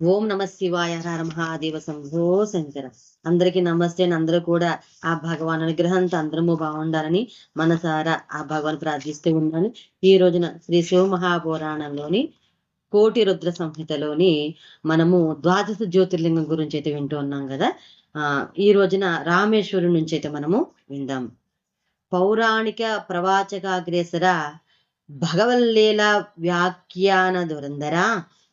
ఓం నమ శివాయ హర మహాదేవ శంభో శంకర. అందరికీ నమస్తే అని అందరూ కూడా ఆ భగవాన్ అనుగ్రహంతో అందరము బాగుండాలని మనసారా ఆ భగవాన్ ప్రార్థిస్తూ ఉన్నాను. ఈ రోజున శ్రీ శివ మహాపురాణంలోని కోటి రుద్ర సంహితలోని మనము ద్వాదశ జ్యోతిర్లింగం గురించి అయితే వింటూ ఉన్నాం కదా. ఆ ఈ రోజున రామేశ్వరం నుంచి అయితే మనము విందాం. పౌరాణిక ప్రవాచకాగ్రేసర భగవల్లీల వ్యాఖ్యాన దురందరా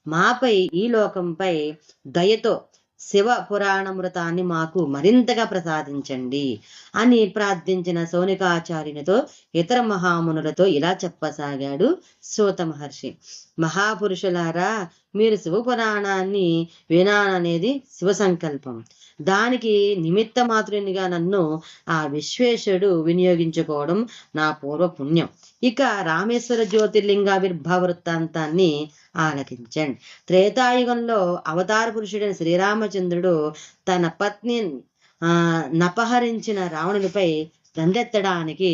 మాపై ఈ లోకంపై దయతో శివ పురాణమృతాన్ని మాకు మరింతగా ప్రసాదించండి అని ప్రార్థించిన సోనికాచార్యునితో ఇతర మహామునులతో ఇలా చెప్పసాగాడు సూత మహర్షి. మహాపురుషులారా మీరు శివ పురాణాన్ని వినాలనేది శివ సంకల్పం దానికి నిమిత్త మాత్రునిగా నన్ను ఆ విశ్వేశ్వరుడు వినియోగించుకోవడం నా పూర్వ పుణ్యం ఇక రామేశ్వర జ్యోతిర్లింగావిర్భావ వృత్తాంతాన్ని ఆలకించండి. త్రేతాయుగంలో అవతార పురుషుడైన శ్రీరామచంద్రుడు తన పత్ని ఆ నపహరించిన రావణునిపై దండెత్తడానికి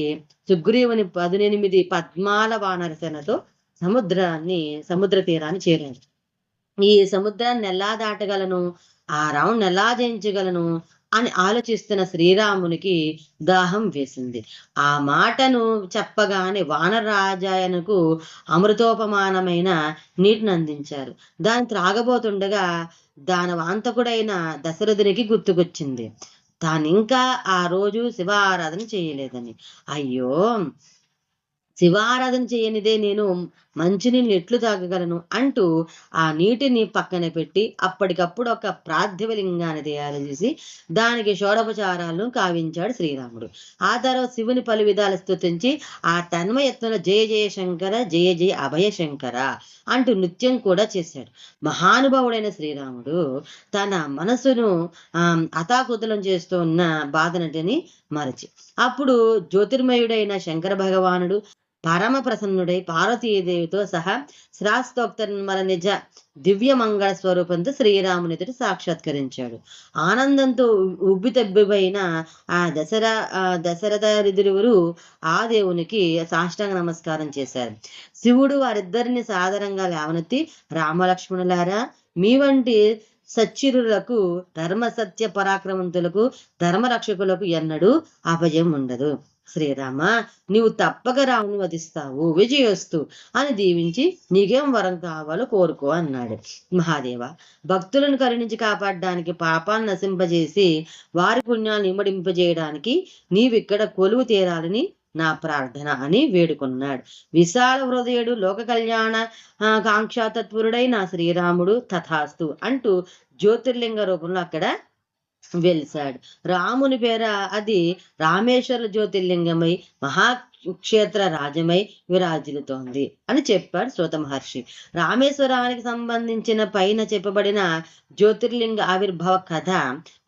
సుగ్రీవుని పదునెనిమిది పద్మాల వానరసేనతో సముద్రాన్ని సముద్ర తీరాన్ని చేరాడు. ఈ సముద్రాన్ని ఎలా దాటగలను? ఆ రావణ్ ఎలా జయించగలను అని ఆలోచిస్తున్న శ్రీరామునికి దాహం వేసింది. ఆ మాటను చెప్పగానే వానరాజాయనకు అమృతోపమానమైన నీటిని అందించారు. దాన్ని త్రాగబోతుండగా దాని వాంతకుడైన దశరథునికి గుర్తుకొచ్చింది. తాను ఇంకా ఆ రోజు శివ ఆరాధన చేయలేదని. అయ్యో! శివారాధన చేయనిదే నేను మంచినీళ్ళు ఎట్లు తాగగలను అంటూ ఆ నీటిని పక్కన పెట్టి అప్పటికప్పుడు ఒక ప్రార్థివలింగాన్ని తయారు చేసి దానికి షోడోపచారాలను కావించాడు శ్రీరాముడు. ఆ తర్వాత శివుని పలు విధాలు స్తుతించి ఆ తన్మయత్నంలో జయ జయ శంకర జయ జయ అభయ శంకర అంటూ నృత్యం కూడా చేశాడు. మహానుభావుడైన శ్రీరాముడు తన మనసును ఆ అతాకుతలం చేస్తూ ఉన్న బాధనటిని మరచి. అప్పుడు జ్యోతిర్మయుడైన శంకర భగవానుడు పరమ ప్రసన్నుడై పార్వతీదేవితో సహా శ్రాస్తోక్తన్మల నిజ దివ్య మంగళ స్వరూపంతో శ్రీరామునితో సాక్షాత్కరించాడు. ఆనందంతో ఉబ్బి ఆ దశరా దశరథరిదిరువురు ఆ దేవునికి సాష్టాంగ నమస్కారం చేశారు. శివుడు వారిద్దరిని సాధారణంగా లేవనెత్తి రామలక్ష్మణులారా మీ వంటి సచ్చిరులకు ధర్మ సత్య పరాక్రమంతులకు ధర్మరక్షకులకు ఎన్నడూ అపజయం ఉండదు. శ్రీరామ నీవు తప్పక రాముని వధిస్తావు విజయోస్తు అని దీవించి నీకేం వరం కావాలో కోరుకో అన్నాడు. మహాదేవ భక్తులను కరుణించి కాపాడడానికి పాపాన్ని నశింపజేసి వారి పుణ్యాలను ఇమ్మడింపజేయడానికి నీవిక్కడ కొలువు తీరాలని నా ప్రార్థన అని వేడుకున్నాడు. విశాల హృదయుడు లోక కళ్యాణ కాంక్షాతత్పురుడైన శ్రీరాముడు తథాస్తు అంటూ జ్యోతిర్లింగ రూపంలో అక్కడ వెలిశాడు. రాముని పేర అది రామేశ్వర జ్యోతిర్లింగమై క్షేత్ర రాజమై విరాజిల్లుతోంది అని చెప్పాడు శ్రోత మహర్షి. రామేశ్వరానికి సంబంధించిన పైన చెప్పబడిన జ్యోతిర్లింగ ఆవిర్భావ కథ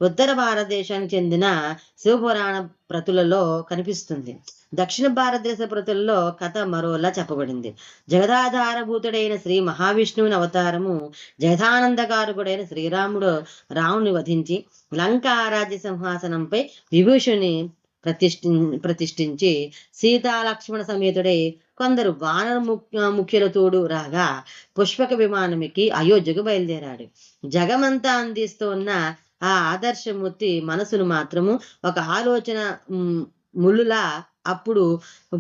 ఉత్తర భారతదేశానికి చెందిన శివపురాణ ప్రతులలో కనిపిస్తుంది. దక్షిణ భారతదేశ ప్రతుల్లో కథ మరోలా చెప్పబడింది. జగదాధారభూతుడైన శ్రీ మహావిష్ణువుని అవతారము జగదానందకారకుడైన శ్రీరాముడు రాముని వధించి లంకా రాజ్య సింహాసనంపై విభూషుని ప్రతిష్ఠి ప్రతిష్ఠించి సీతా లక్ష్మణ సమేతుడై కొందరు వానర ముఖ్యుల తోడు రాగా పుష్పక విమానమికి అయోధ్యకు బయలుదేరాడు. జగమంతా అందిస్తున్న ఆ ఆదర్శమూర్తి మనసును మాత్రము ఒక ఆలోచన ముళ్ళులా అప్పుడు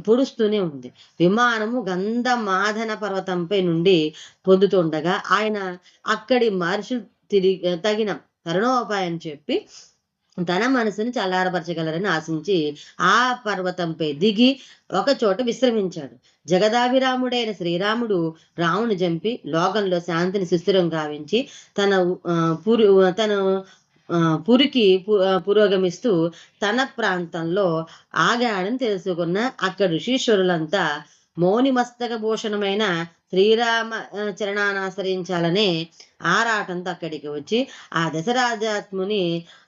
పొడుస్తూనే ఉంది. విమానము గంధమాధన పర్వతంపై నుండి పొందుతుండగా ఆయన అక్కడి మనుషులు తిరిగి తగిన తరుణోపాయం చెప్పి తన మనసుని చల్లారపరచగలరని ఆశించి ఆ పర్వతంపై దిగి ఒక చోట విశ్రమించాడు. జగదాభిరాముడైన శ్రీరాముడు రాముని చంపి లోకంలో శాంతిని సుస్థిరం గావించి తన పురు తన పురికి పురోగమిస్తూ తన ప్రాంతంలో ఆగాడని తెలుసుకున్న అక్కడ ఋషీశ్వరులంతా మౌని మస్తక భూషణమైన శ్రీరామ చరణాన్ని ఆరాటంతో అక్కడికి వచ్చి ఆ దశరాజాత్ముని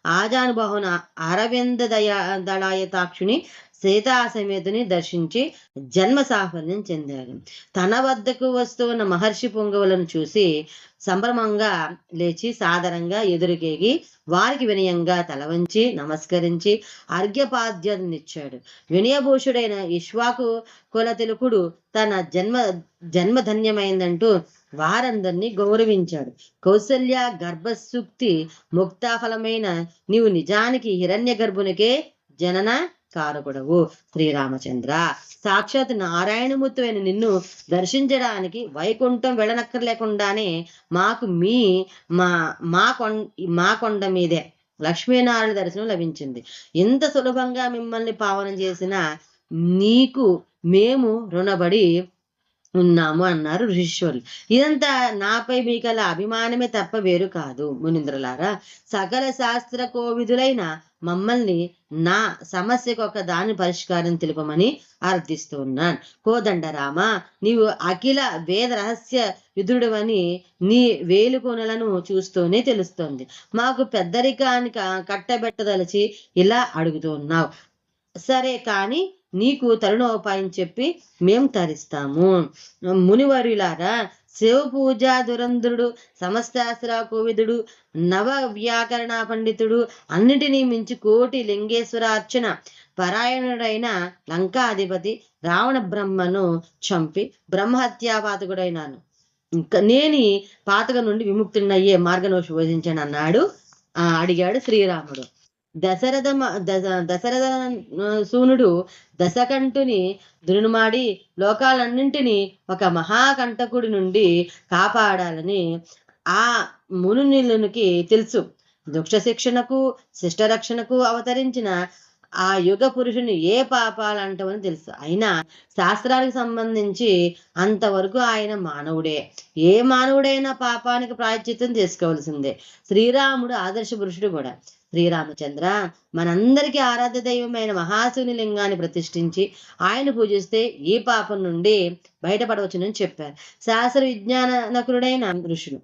ఆజానుభవన అరవింద దయా దళాయతాక్షుని సీతాసమేతుని దర్శించి జన్మ సాఫల్యం చెందాడు. తన వద్దకు వస్తున్న మహర్షి పొంగవులను చూసి సంభ్రమంగా లేచి సాదరంగా ఎదురుకేగి వారికి వినయంగా తలవంచి నమస్కరించి అర్ఘ్యపాద్యనిచ్చాడు. వినయభూషుడైన ఇష్వాకు కుల తిలకుడు తన జన్మ జన్మధన్యమైందంటూ వారందరినీ గౌరవించాడు. కౌసల్య గర్భసూక్తి ముక్తాఫలమైన నీవు నిజానికి హిరణ్య గర్భునికే జనన కారకుడవు శ్రీరామచంద్ర. సాక్షాత్ నారాయణమూర్తి అయిన నిన్ను దర్శించడానికి వైకుంఠం వెళ్ళనక్కర్లేకుండానే మాకు మీ మా మా కొండ మా కొండ మీదే లక్ష్మీనారాయణ దర్శనం లభించింది. ఇంత సులభంగా మిమ్మల్ని పావనం చేసిన నీకు మేము రుణబడి ఉన్నాము అన్నారు ఋషీశ్వరులు ఇదంతా నాపై మీకల అభిమానమే తప్ప వేరు కాదు మునింద్రలారా. సకల శాస్త్ర కోవిధులైన మమ్మల్ని నా సమస్యకు ఒక దాని పరిష్కారం తెలుపమని అర్థిస్తున్నాను కోదండరామ నీవు అఖిల వేద రహస్య యుధుడవని నీ వేలుకొనలను చూస్తూనే తెలుస్తోంది. మాకు పెద్దరికానికి కట్టబెట్టదలిచి ఇలా అడుగుతున్నావు సరే కానీ నీకు తరుణోపాయం చెప్పి మేం తరిస్తాము. మునివరులారా శివ పూజా దురంధ్రుడు సమస్తాస్త్ర కోవిదుడు నవ వ్యాకరణ పండితుడు అన్నిటినీ మించి కోటి లింగేశ్వర అర్చన పరాయణుడైన లంకాధిపతి రావణ బ్రహ్మను చంపి బ్రహ్మహత్యాపాతకుడైనాను. ఇంకా నేని పాతక నుండి విముక్తుడినయ్యే మార్గను శోధించాను అన్నాడు ఆ అడిగాడు శ్రీరాముడు. దశరథ మ- దశ- దశరథ సూనుడు దశకంఠుని దునుమాడి లోకాలన్నింటినీ ఒక మహాకంటకుడి నుండి కాపాడాలని ఆ మునునిలునికి తెలుసు. దుక్ష శిక్షణకు శిష్టరక్షణకు అవతరించిన ఆ యుగ పురుషుని ఏ పాపాలంటవని తెలుసు. అయినా శాస్త్రానికి సంబంధించి అంతవరకు ఆయన మానవుడే. ఏ మానవుడైనా పాపానికి ప్రాయశ్చిత్తం చేసుకోవాల్సిందే. శ్రీరాముడు ఆదర్శ పురుషుడు కూడా. శ్రీరామచంద్ర మనందరికీ ఆరాధ్య దైవమైన మహాశివుని లింగాన్ని ప్రతిష్ఠించి ఆయన పూజిస్తే ఈ పాపం నుండి బయటపడవచ్చునని చెప్పారు. శాస్త్ర విజ్ఞానకుడైన ఋషులు.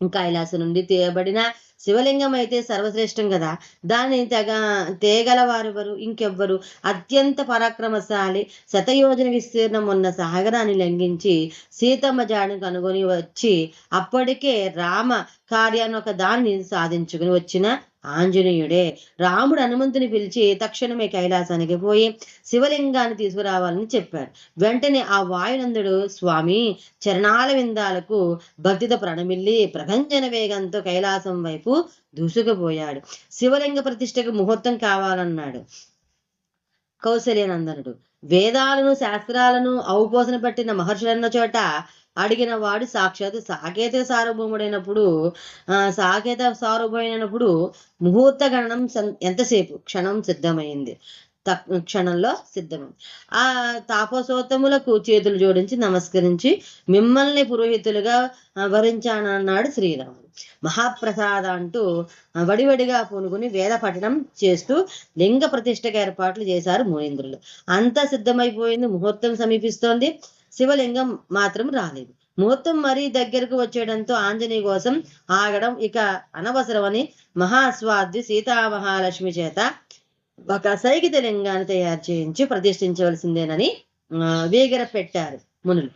కైలాసం నుండి తీయబడిన శివలింగం అయితే సర్వశ్రేష్టం కదా. దాన్ని తెగ తేగలవారెవరు? ఇంకెవ్వరు? అత్యంత పరాక్రమశాలి శతయోజన విస్తీర్ణం ఉన్న సాగరాన్ని లంఘించి సీతమ్మ జాడను కనుగొని వచ్చి అప్పటికే రామ కార్యాన్ని ఒక దాన్ని సాధించుకుని వచ్చిన ఆంజనేయుడే. రాముడు హనుమంతుని పిలిచి తక్షణమే కైలాసానికి పోయి శివలింగాన్ని తీసుకురావాలని చెప్పాడు. వెంటనే ఆ వాయునందుడు స్వామి చరణాల విందాలకు భక్తితో ప్రణమిల్లి ప్రభంజన వేగంతో కైలాసం వైపు దూసుకుపోయాడు. శివలింగ ప్రతిష్టకు ముహూర్తం కావాలన్నాడు కౌశల్యనందనుడు వేదాలను శాస్త్రాలను ఔపోసన పట్టిన మహర్షులన్న చోట అడిగిన వాడు సాక్షాత్ సాకేత సార్వభౌముడైనప్పుడు ఆ సాకేత సార్వభౌమైనప్పుడు ముహూర్త గణనం సం- ఎంతసేపు? క్షణం సిద్ధమైంది. క్షణంలో సిద్ధమైంది. ఆ తాపసోత్తములకు చేతులు జోడించి నమస్కరించి మిమ్మల్ని పురోహితులుగా వరించానన్నాడు శ్రీరాముడు. మహాప్రసాద అంటూ వడివడిగా పూనుకుని వేద పఠనం చేస్తూ లింగ ప్రతిష్టకు ఏర్పాట్లు చేశారు మునీంద్రులు అంతా సిద్ధమైపోయింది ముహూర్తం సమీపిస్తోంది. శివలింగం మాత్రం రాలేదు. ముహూర్తం మరీ దగ్గరకు వచ్చేయడంతో ఆంజనేయ కోసం ఆగడం ఇక అనవసరమని మహాస్వాద్వి సీతామహాలక్ష్మి చేత ఒక సైకిత లింగాన్ని తయారు చేయించి ప్రతిష్ఠించవలసిందేనని ఆ, వేగిర పెట్టారు మునులు.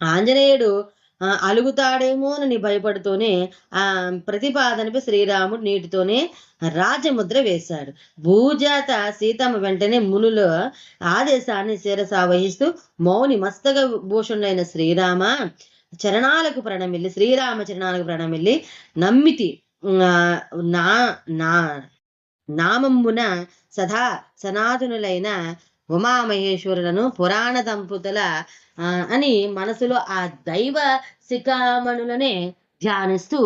ఆంజనేయుడు అలుగుతాడేమోనని భయపడుతూనే ఆ ప్రతిపాదనపై శ్రీరాముడు నీటితోనే రాజముద్ర వేశాడు. భూజాత సీతమ్మ వెంటనే మునుల ఆదేశాన్ని శిరసా వహిస్తూ మౌని మస్తక భూషణులైన శ్రీరామ చరణాలకు ప్రణమిల్లి శ్రీరామ చరణాలకు ప్రణమిల్లి నమ్మితి నా నా నామమ్మున సదా సనాతనులైన ఉమామహేశ్వరులను పురాణ దంపతుల అని మనసులో ఆ దైవ శిఖామణులనే ధ్యానిస్తూ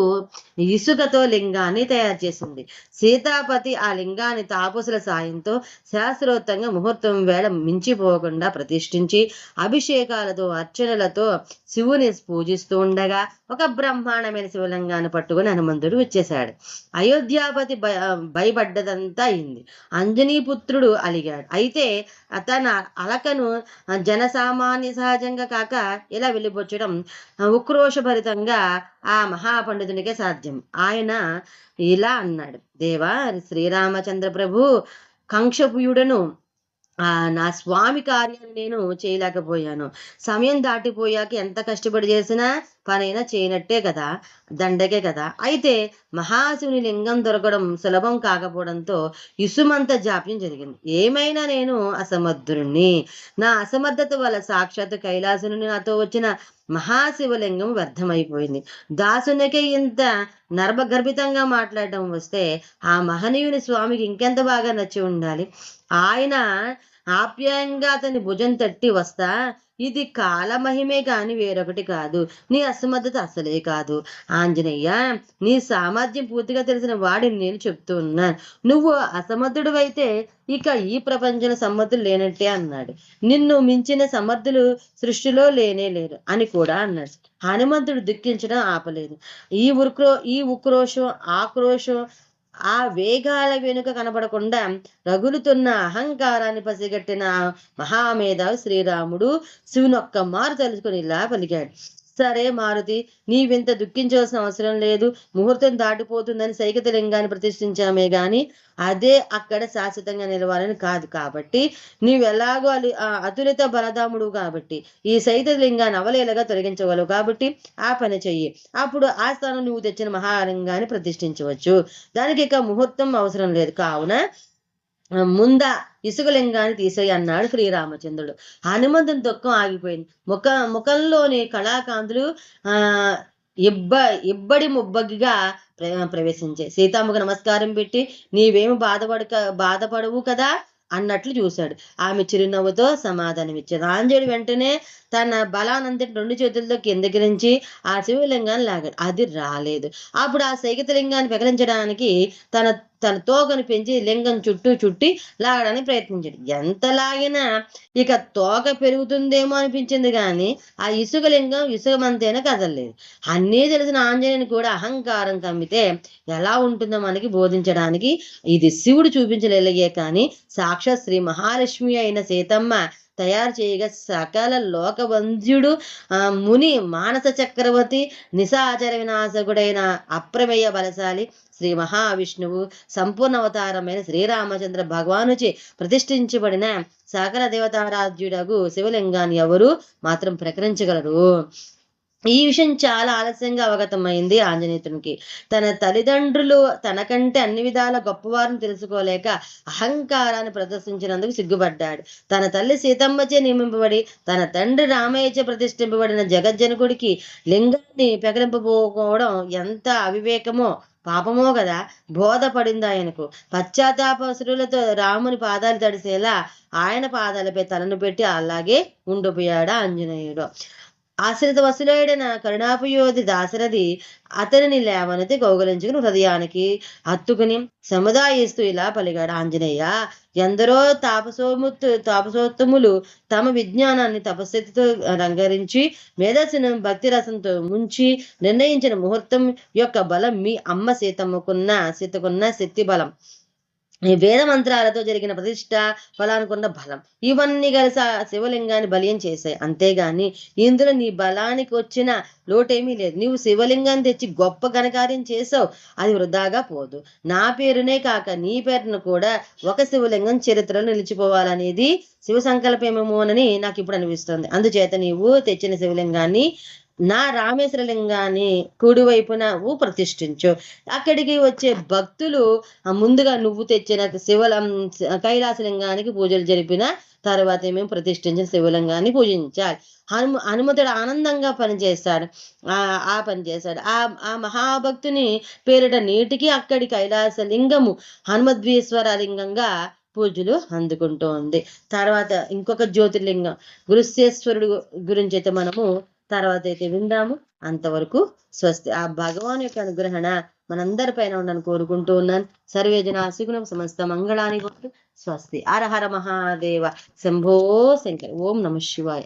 ఇసుకతో లింగాన్ని తయారు చేసింది. సీతాపతి ఆ లింగాన్ని తాపసుల సాయంతో శాస్త్రోత్తంగా ముహూర్తం వేళ మించిపోకుండా ప్రతిష్ఠించి అభిషేకాలతో అర్చనలతో శివుని పూజిస్తూ ఉండగా ఒక బ్రహ్మాండమైన శివలింగాన్ని పట్టుకుని హనుమంతుడు వచ్చేశాడు. అయోధ్యాపతి భయ భయపడ్డదంతా అయింది. అంజనీ పుత్రుడు అలిగాడు. అయితే తన అలకను జనసామాన్య సహజంగా కాక ఇలా వెళ్ళిపోచడం ఉక్రోషభరితంగా ఆ మహాపండితునికే సాధ్యం. ఆయన ఇలా అన్నాడు. దేవా శ్రీరామచంద్ర ప్రభు కంక్షపుయుడను నా స్వామి కార్యాన్ని నేను చేయలేకపోయాను. సమయం దాటిపోయాక ఎంత కష్టపడి చేసినా పనైనా చేయనట్టే కదా దండకే కదా. అయితే మహాశివుని లింగం దొరకడం సులభం కాకపోవడంతో ఇసుమంత జాప్యం జరిగింది. ఏమైనా నేను అసమర్థుడిని నా అసమర్థత వల్ల సాక్షాత్ కైలాసుని నాతో వచ్చిన మహాశివలింగం వ్యర్థమైపోయింది. దాసునికే ఇంత నర్భగర్భితంగా మాట్లాడటం వస్తే ఆ మహనీయుని స్వామికి ఇంకెంత బాగా నచ్చి ఉండాలి? ఆయన ఆప్యాయంగా అతని భుజం తట్టి వస్తా ఇది కాలమహిమే కాని వేరొకటి కాదు. నీ అసమర్థత అసలే కాదు. ఆంజనేయ నీ సామర్థ్యం పూర్తిగా తెలిసిన వాడిని నేను చెప్తూ ఉన్నాను నువ్వు అసమర్థుడు అయితే ఇక ఈ ప్రపంచంలో సమర్థులు లేనట్టే అన్నాడు. నిన్ను మించిన సమర్థులు సృష్టిలో లేనే లేరు అని కూడా అన్నాడు. హనుమంతుడు దుఃఖించడం ఆపలేదు. ఈ ఉక్రో ఈ ఉక్రోషం ఆక్రోషం ఆ వేగాల వెనుక కనబడకుండా రగులుతున్న అహంకారాన్ని పసిగట్టిన మహామేధావి శ్రీరాముడు శివునొక్క మారు తలుచుకొని ఇలా పలికాడు. సరే మారుతి నీవింత దుఃఖించవలసిన అవసరం లేదు. ముహూర్తం దాటిపోతుందని సైకత లింగాన్ని ప్రతిష్ఠించామే గాని అదే అక్కడ శాశ్వతంగా నిలవాలని కాదు. కాబట్టి నీవెలాగో అలి అతులిత బలదాముడు కాబట్టి ఈ సైత లింగాన్ని అవలేలగా తొలగించగలవు కాబట్టి ఆ పని చెయ్యి. అప్పుడు ఆ స్థానం నువ్వు తెచ్చిన మహాలింగాన్ని ప్రతిష్ఠించవచ్చు. దానికి ఇక ముహూర్తం అవసరం లేదు. కావున ముంద ఇసుకలింగాన్ని తీసేయి అన్నాడు శ్రీరామచంద్రుడు. హనుమంతుని దుఃఖం ఆగిపోయింది. ముఖ ముఖంలోని కళాకాంతులు ఆ ఇబ్బ ఇబ్బడి ముబ్బగిగా ప్రవేశించాయి. సీతామ్మకు నమస్కారం పెట్టి నీవేమి బాధపడక బాధపడవు కదా అన్నట్లు చూశాడు. ఆమె చిరునవ్వుతో సమాధానం ఇచ్చాడు ఆంజనేయుడు వెంటనే తన బలానంతటి రెండు చేతులతో కిందకి నుంచి ఆ శివలింగాన్ని లాగాడు. అది రాలేదు. అప్పుడు ఆ సైకిత లింగాన్ని పెకలించడానికి తన తన తోకను పెంచి లింగం చుట్టూ చుట్టి లాగడానికి ప్రయత్నించాడు. ఎంత లాగినా ఇక తోక పెరుగుతుందేమో అనిపించింది కానీ ఆ ఇసుక లింగం ఇసుకమంతేనే కదలలేదు. అన్నీ తెలిసిన ఆంజనేయుని కూడా అహంకారం కమ్మితే ఎలా ఉంటుందో మనకి బోధించడానికి ఇది శివుడు చూపించలేగే కానీ సాక్షాత్ శ్రీ మహాలక్ష్మి అయిన సీతమ్మ తయారు చేయగా సకల లోకవంధ్యుడు ముని మానస చక్రవర్తి నిశాచర వినాశకుడైన అప్రమేయ బలశాలి శ్రీ మహావిష్ణువు సంపూర్ణ అవతారమైన శ్రీరామచంద్ర భగవానుచే ప్రతిష్ఠించబడిన సకల దేవతారాధ్యుడకు శివలింగాన్ని ఎవరు మాత్రం ప్రకటించగలరు. ఈ విషయం చాలా ఆలస్యంగా అవగతమైంది ఆంజనేయునికి తన తల్లిదండ్రులు తనకంటే అన్ని విధాల గొప్పవారిని తెలుసుకోలేక అహంకారాన్ని ప్రదర్శించినందుకు సిగ్గుపడ్డాడు. తన తల్లి సీతమ్మచే నియమింపబడి తన తండ్రి రామయ్యచే ప్రతిష్ఠింపబడిన జగజ్జనకుడికి లింగాన్ని పెకలింపబోకోవడం ఎంత అవివేకమో పాపమో కదా బోధపడింది ఆయనకు. పశ్చాత్తాపసురులతో రాముని పాదాలు తడిసేలా ఆయన పాదాలపై తలను పెట్టి అలాగే ఉండిపోయాడు ఆంజనేయుడు. ఆశ్రిత వసులైడన కరుణాపయోధి దాశరథి అతనిని లేవనతి కౌగలించుకుని హృదయానికి హత్తుకుని సముదాయిస్తూ ఇలా పలిగాడు ఆంజనేయ ఎందరో తాపసోముత్తు తాపసోత్తములు తమ విజ్ఞానాన్ని తపశక్తితో రంగరించి మేధస్సును భక్తి రసంతో ముంచి నిర్ణయించిన ముహూర్తం యొక్క బలం మీ అమ్మ సీతమ్మకున్న సీతకున్న శక్తి బలం ఈ వేద మంత్రాలతో జరిగిన ప్రతిష్ట ఫలానుకున్న బలం. ఇవన్నీ కలిసి ఆ శివలింగాన్ని బలియం చేశాయి. అంతేగాని ఇందులో నీ బలానికి వచ్చిన లోటేమీ లేదు. నీవు శివలింగాన్ని తెచ్చి గొప్ప ఘనకార్యం చేసావు అది వృధాగా పోదు. నా పేరునే కాక నీ పేరును కూడా ఒక శివలింగం చరిత్రలో నిలిచిపోవాలనేది శివ సంకల్పమేమోనని నాకు ఇప్పుడు అనిపిస్తుంది. అందుచేత నీవు తెచ్చిన శివలింగాన్ని నా రామేశ్వరలింగాన్ని కుడివైపున ప్రతిష్ఠించు. అక్కడికి వచ్చే భక్తులు ముందుగా నువ్వు తెచ్చిన శివలం కైలాసలింగానికి పూజలు జరిపిన తర్వాత మేము ప్రతిష్ఠించిన శివలింగాన్ని పూజించాలి. హనుమ హనుమతుడు ఆనందంగా పనిచేస్తాడు. ఆ ఆ పని చేశాడు ఆ ఆ మహాభక్తుని పేరిట నీటికి అక్కడి కైలాస లింగము హనుమద్వీశ్వర లింగంగా పూజలు అందుకుంటూ ఉంది తర్వాత ఇంకొక జ్యోతిర్లింగం. గురుశేశ్వరుడు గురించి అయితే మనము తర్వాత అయితే విందాము. అంతవరకు స్వస్తి ఆ భగవాన్ యొక్క అనుగ్రహణ మనందరి పైన ఉండని కోరుకుంటూ ఉన్నాను. సర్వేజన ఆశీగుణం సమస్త మంగళాని స్వస్తి. అరహర మహాదేవ. శంభో శంకర్. ఓం నమ శివాయ.